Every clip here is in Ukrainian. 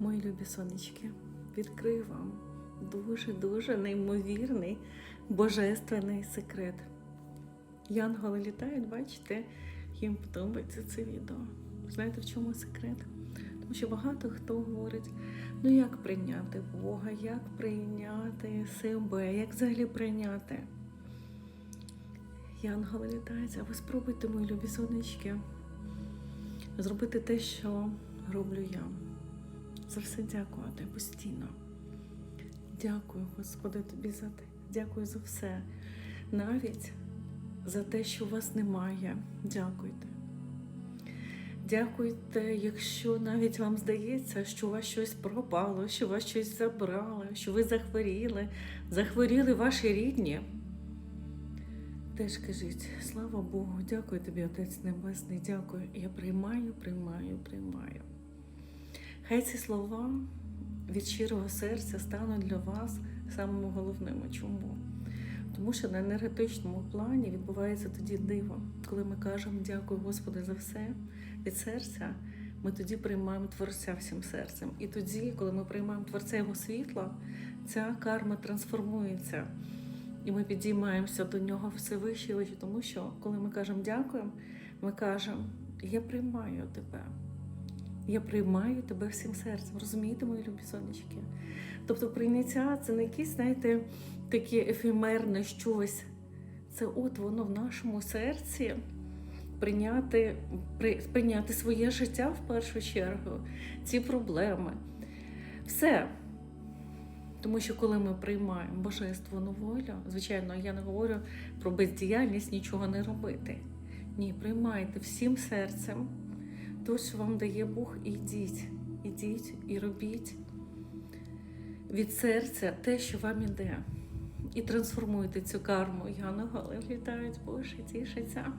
Мої любі сонечки, відкрию вам дуже-дуже неймовірний божественний секрет. Янголи літають, бачите, їм подобається це відео. Знаєте, в чому секрет? Тому що багато хто говорить, ну як прийняти Бога, як прийняти себе, як взагалі прийняти. Янголи літають, а ви спробуйте, мої любі сонечки, зробити те, що роблю я. За все дякувати постійно. Дякую, Господи, тобі за те. Дякую за все. Навіть за те, що у вас немає. Дякуйте. Дякуйте, якщо навіть вам здається, що у вас щось пропало, що у вас щось забрали, що ви захворіли, захворіли ваші рідні. Теж кажіть, слава Богу, дякую тобі, Отець Небесний, дякую. Я приймаю, приймаю, приймаю. Хай ці слова від щирого серця стануть для вас самими головними. Чому? Тому що на енергетичному плані відбувається тоді диво. Коли ми кажемо дякую Господи за все від серця, ми тоді приймаємо Творця всім серцем. І тоді, коли ми приймаємо Творця Його світла, ця карма трансформується. І ми підіймаємося до нього все вище і вище, тому що коли ми кажемо дякуємо, ми кажемо, я приймаю тебе. Я приймаю тебе всім серцем. Розумієте, мої любі сонечки? Тобто прийняття це не якесь, знаєте, таке ефемерне щось. Це от воно в нашому серці прийняти, при, прийняти своє життя в першу чергу, ці проблеми. Все. Тому що коли ми приймаємо божественну волю, звичайно, я не говорю про бездіяльність нічого не робити. Ні, приймайте всім серцем то, що вам дає Бог, і йдіть, ідіть і робіть від серця те, що вам іде. І трансформуйте цю карму. Янголи літають, Боже, тішаться.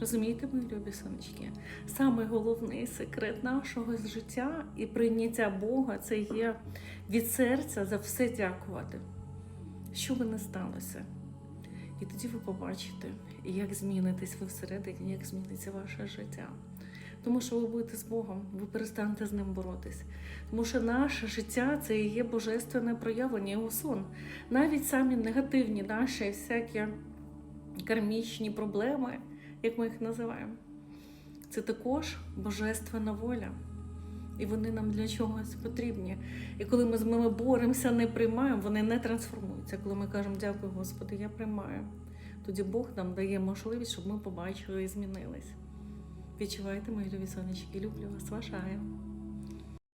Розумієте, мої любі сонечки? Саме головний секрет нашого життя і прийняття Бога це є від серця за все дякувати, що би не сталося. І тоді ви побачите, як змінитесь ви всередині, як зміниться ваше життя. Тому що ви будете з Богом, ви перестанете з ним боротись. Тому що наше життя це і є божественне проявлення, його сон. Навіть самі негативні наші всякі кармічні проблеми, як ми їх називаємо, це також божественна воля. І вони нам для чогось потрібні. І коли ми з ними боремося, не приймаємо, вони не трансформуються. Коли ми кажемо дякую, Господи, я приймаю. Тоді Бог нам дає можливість, щоб ми побачили і змінились. Відчувайте, мої любі сонечки, люблю вас, ваша Ая.